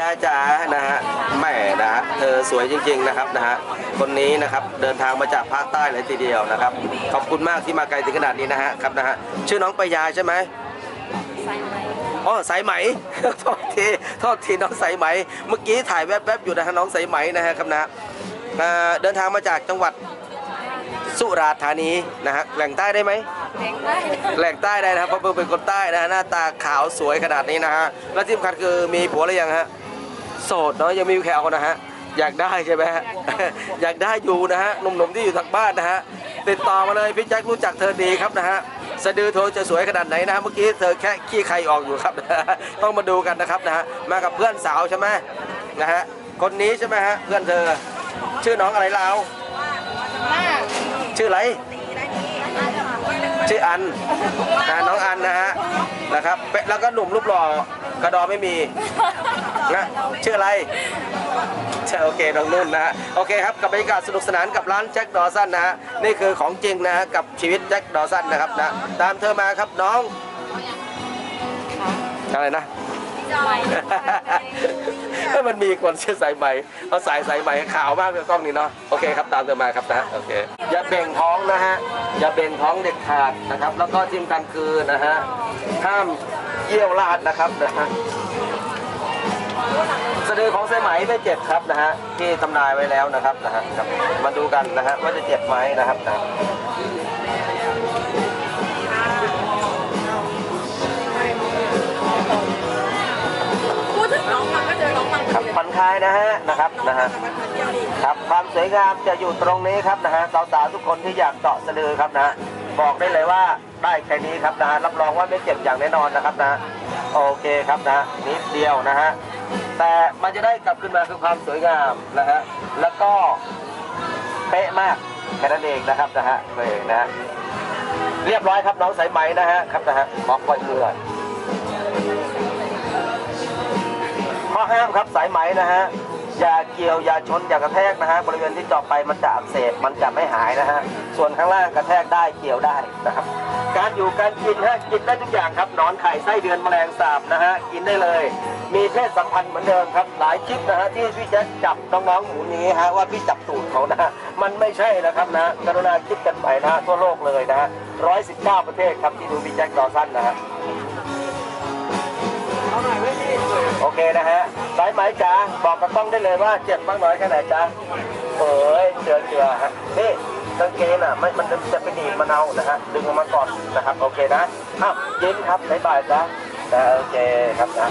ยายจ๋านะฮะแม่นะฮะเธอสวยจริง ๆนะครับนะฮะคนนี้นะครับเดินทางมาจากภาคใต้เลยทีเดียวนะครับ ขอบคุณมากที่มาไกลถึงขนาดนี้นะฮะครับนะฮะชื่อน้องปยาใช่ไหมอ๋อสายไหมโทษทีโทษทีน้องสายไหม เมื่อกี้ถ่ายแวบๆอยู่นะฮะน้องสายไหมนะฮะครับนะฮะเอ่อเดินทางมาจากจังหวัดสุราษฎร์ธานีนะฮะแหล่งใต้ได้ไหมแรงได้แหล่งใต้ได้นะครับเพราะเพิ่งเป็นคนใต้นะฮะหน้าตาขาวสวยขนาดนี้นะฮะและที่สำคัญคือมีผัวหรือยังฮะ โสดเนาะยังไมมีแขวนะฮะอยากได้ใช่ไหมฮะอยากได้อยู่นะฮะหนุ่มๆที่อยู่ทางบ้านนะฮะติดต่อมาเลยพี่แจ็ครู้จักเธอดีครับนะฮะสะดือเธอจะสวยขนาดไหนนะฮะเมื่อกี้เธอแค่ขี้ใครออกอยู่ครับต้องมาดูกันนะครับนะฮะมากับเพื่อนสาวใช่ไหมนะฮะคนนี้ใช่ไหมฮะเพื่อนเธอ ชื่อน้องอะไรเราวชื่ออะไรชื่ออันนะน้องอันนะฮะนะครับแล้วก็หนุ่มรูปหล่อกระดอไม่มี นะชื่ออะไรใช่โอเคน้องนุ่นนะฮะโอเคครับกับบรรยากาศสนุกสนานกับร้านแจ็คดอสันนะฮะนี่คือของจริงนะฮะกับชีวิตแจ็คดอสันนะครับนะตามเธอมาครับน้องอะไรนะเอ้ยมันมีคนเชื่อสายไหมเอาสายสายไหมขาวมากเลยกล้องนี้เนาะโอเคครับตามเธอมาครับนะโอเคอย่าเบ่งท้องนะฮะอย่าเบ่งท้องเด็ดขาดนะครับ แล้วก็ที่สำคัญคือนะฮะห้ามเยี่ยวราดนะครับนะฮะสะดือของสายไหมไม่เจ็บครับนะฮะที่ทำนายไว้แล้วนะครับนะฮะครับมาดูกันนะฮะว่าจะเจ็บไหมนะครับนะพูดถึงน้องมันก็เจอน้องมันครับผ่อนคลายนะฮะนะครับนะฮะ ครับความสวยงามจะอยู่ตรงนี้ครับนะฮะสาวๆทุกคนที่อยากเจาะสะดือครับนะฮะบอกได้เลยว่าได้แค่นี้ครับนะฮะรับรองว่าไม่เจ็บอย่างแน่นอนนะครับนะโอเคครับนะนิดเดียวนะฮะ แต่มันจะได้กลับขึ้นมาคือความสวยงามนะฮะแล้วก็เป๊ะมากแค่นั้นเองนะครับนะฮะเองนะฮะเรียบร้อยครับน้องสายไหมนะฮะครับนะฮะบอกปล่อยมือข้อห้ามครับสายไหมนะฮะ อย่าเกี่ยวอย่าชนอย่ากระแทกนะฮะบริเวณที่เจาะไปมันจะอักเสบมันจะไม่หายนะฮะส่วนข้างล่างกระแทกได้เกี่ยวได้นะครับ การอยู่การกินฮะกินได้ทุกอย่างครับนอนไข่ไส้เดือนแมลงสาบนะฮะกินได้เลย มีเพศสัมพันธ์เหมือนเดิมครับ หลายคลิปนะฮะที่พี่แจ๊คจับน้องๆหมูนี้ฮะว่าพี่จับตูดเขานะฮะมันไม่ใช่นะครับนะกรุณาคิดกันไปนะฮะทั่วโลกเลยนะฮะร้อยสิบเก้าประเทศครับที่ดูพี่แจ๊คดอสันนะฮะโอเคนะฮะ สายไหมจ๋าบอกกับต้องได้เลยว่าเจ็บมากน้อยแค่ไหนจ๋าเอ้ยเจือเจือฮะนี่กางเกงอะไม่มันจะไปดีมันเอานะฮะดึงออกมาก่อนนะครับ โอเคนะอ้าวยิ้มครับบ๊ายบายจ้าโอเคครับนะ